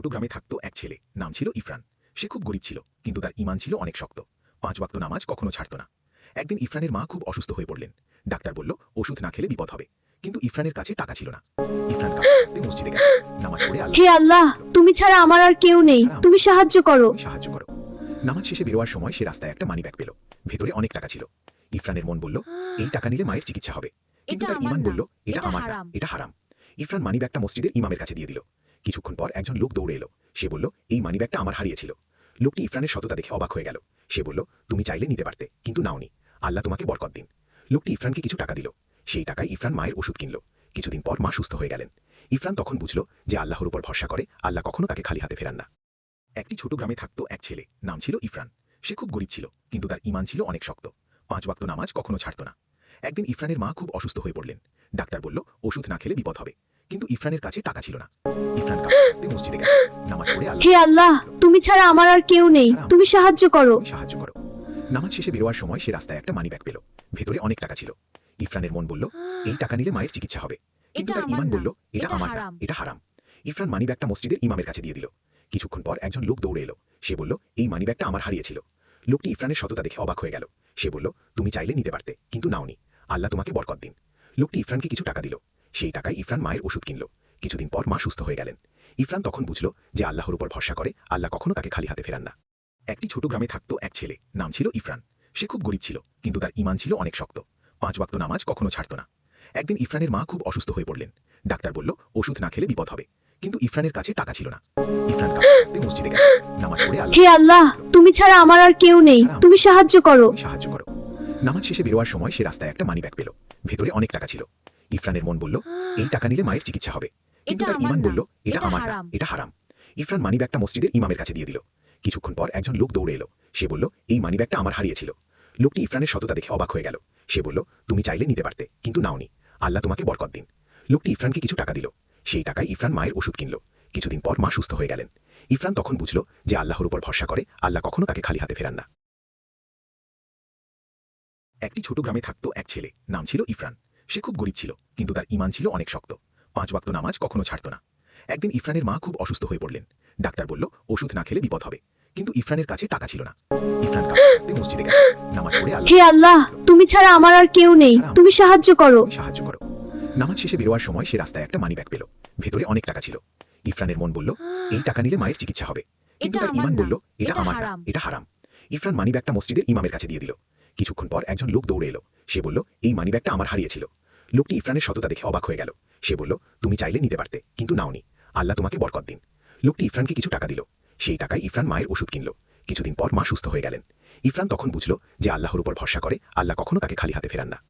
ছোট গ্রামে থাকতো এক ছেলে। নাম ছিল ইফরান। সে খুব গরিব ছিল কিন্তু তার ইমান ছিল অনেক শক্ত। পাঁচ ওয়াক্ত নামাজ কখনো ছাড়ত না। একদিন ইফরানের মা খুব অসুস্থ হয়ে পড়লেন। ডাক্তার বলল ওষুধ না খেলে বিপদ হবে। কিন্তু ইফরানের কাছে টাকা ছিল না। ইফরান মসজিদে গেল। নামাজ পড়ে হে আল্লাহ তুমি ছাড়া আমার আর কেউ নেই। তুমি সাহায্য করো। সাহায্য করো। নামাজ শেষে বেরোয়ার সময় সে রাস্তায় একটা মানি ব্যাগ পেল। ভেতরে অনেক টাকা ছিল। ইফরানের মন বলল এই টাকা নিলে মায়ের চিকিৎসা হবে। কিন্তু তার ইমান বলল এটা এটা আমার না। এটা হারাম। ইফরান মানি ব্যাগটা মসজিদের ইমামের কাছে দিয়ে দিল। কিছুক্ষণ পর একজন লোক দৌড়ে এলো। সে বলল, এই মানি ব্যাগটা আমার হারিয়েছিল। লোকটি ইফরানের সততা দেখে অবাক হয়ে গেল। সে বলল, তুমি চাইলে নিতে পারতে, কিন্তু নাওনি। আল্লাহ তোমাকে বরকত দিন। লোকটি ইফরানকে কিছু টাকা দিল। সেই টাকায় ইফরান মায়ের ওষুধ কিনল। কিছুদিন পর মা সুস্থ হয়ে গেলেন। ইফরান তখন বুঝল যে আল্লাহর উপর ভরসা করে, আল্লাহ কখনো তাকে খালি হাতে ফেরান না। একটি ছোট গ্রামে থাকতো এক ছেলে, নাম ছিল ইফরান। সে খুব গরিব ছিল, কিন্তু তার ইমান ছিল অনেক শক্ত। পাঁচ ওয়াক্ত নামাজ কখনো ছাড়ত না। একদিন ইফরানের মা খুব অসুস্থ হয়ে পড়লেন। ডাক্তার বলল, ওষুধ না খেলে বিপদ হবে। কিন্তু ইফরানের কাছে টাকা ছিল না। ইফরান কাঁদতে মসজিদে গেল। নামাজ পড়ে আল্লাহ হে আল্লাহ তুমি ছাড়া আমার আর কেউ নেই। তুমি সাহায্য করো। তুমি সাহায্য করো। নামাজ শেষে বেরোয়ার সময় সে রাস্তায় একটা মানি ব্যাগ পেল। ভেতরে অনেক টাকা ছিল। ইফরানের মন বলল এই টাকা নিলে মায়ের চিকিৎসা হবে। কিন্তু এটা তার ইমান বলল এটা আমার না। হারাম। এটা হারাম। ইফরান মানি ব্যাগটা মসজিদের ইমামের কাছে দিয়ে দিল। কিছুক্ষণ পর একজন লোক দৌড়ে এলো। সে বলল এই মানি ব্যাগটা আমার হারিয়েছিল। লোকটি ইফরানের সততা দেখে অবাক হয়ে গেল। সে বলল তুমি চাইলে নিতে পারতে কিন্তু নাওনি। আল্লাহ তোমাকে বরকত দিন। লোকটি ইফরানকে কিছু টাকা দিল। সেই টাকায় ইফরান মায়ের ওষুধ কিনল। কিছুদিন পর মা সুস্থ হয়ে গেলেন। ইফরান তখন বুঝল যে আল্লাহর উপর ভরসা করে আল্লাহ কখনো তাকে খালি হাতে ফেরান না। একটি ছোট গ্রামে থাকতো এক ছেলে নাম ছিল ইফরান। সে খুব গরিব ছিল কিন্তু তার ইমান ছিল অনেক শক্ত। পাঁচ ওয়াক্ত নামাজ কখনো ছাড়ত না। একদিন ইফরানের মা খুব অসুস্থ হয়ে পড়লেন। ডাক্তার বলল ওষুধ না খেলে বিপদ হবে। কিন্তু ইফরানের কাছে টাকা ছিল না। ইফরান মসজিদে গেল। নামাজ পড়ে আল্লাহ হে আল্লাহ তুমি ছাড়া আমার আর কেউ নেই। তুমি সাহায্য করো। সাহায্য করো। নামাজ শেষে বেরোয়ার সময় সে রাস্তায় একটা মানি ব্যাগ পেল। ভেতরে অনেক টাকা ছিল। ইফরানের মন বলল এই টাকা নিলে মায়ের চিকিৎসা হবে। কিন্তু তার ইমান বলল এটা আমার না। এটা হারাম। ইফরান মানি ব্যাগটা মসজিদের ইমামের কাছে দিয়ে দিল। কিছুক্ষণ পর একজন লোক দৌড়ে এলো। সে বলল এই মানি ব্যাগটা আমার হারিয়েছিল। লোকটি ইফরানের সততা দেখে অবাক হয়ে গেল। সে বলল তুমি চাইলে নিতে পারতে কিন্তু নাওনি। আল্লাহ তোমাকে বরকত দিন। লোকটি ইফরানকে কিছু টাকা দিল। সেই টাকায় ইফরান মায়ের ওষুধ কিনল। কিছুদিন পর মা সুস্থ হয়ে গেলেন। ইফরান তখন বুঝল যে আল্লাহর উপর ভরসা করে আল্লাহ কখনো তাকে খালি হাতে ফেরান না। একটি ছোট গ্রামে থাকতো এক ছেলে নাম ছিল ইফরান। সে খুব গরিব ছিল কিন্তু তার ইমান ছিল অনেক শক্ত। পাঁচ ওয়াক্ত নামাজ কখনো ছাড়ত না। একদিন ইফরানের মা খুব অসুস্থ হয়ে পড়লেন। ডাক্তার বলল ওষুধ না খেলে বিপদ হবে। কিন্তু ইফরানের কাছে টাকা ছিল না। ইফরান মসজিদে গেল। নামাজ পড়ে আল্লাহ হে আল্লাহ তুমি ছাড়া আমার আর কেউ নেই। তুমি সাহায্য করো। সাহায্য করো। নামাজ শেষে বেরোয়ার সময় সে রাস্তায় একটা মানি ব্যাগ পেল। ভেতরে অনেক টাকা ছিল। ইফরানের মন বলল এই টাকা নিলে মায়ের চিকিৎসা হবে। কিন্তু তার ইমান বলল এটা এটা আমার না। এটা হারাম। ইফরান মানি ব্যাগটা মসজিদের ইমামের কাছে দিয়ে দিল। কিছুক্ষণ পর একজন লোক দৌড়ে এলো। সে বলল এই মানি ব্যাগটা আমার হারিয়েছিল। লোকটি ইফরানের সততা দেখে অবাক হয়ে গেল। সে বলল, তুমি চাইলে নিতে পারতে, কিন্তু নাওনি। আল্লাহ তোমাকে বরকত দিন। লোকটি ইফরানকে কিছু টাকা দিল। সেই টাকায় ইফরান মায়ের ওষুধ কিনল। কিছুদিন পর মা সুস্থ হয়ে গেলেন। ইফরান তখন বুঝল যে আল্লাহর উপর ভরসা করে, আল্লাহ কখনো তাকে খালি হাতে ফেরান না।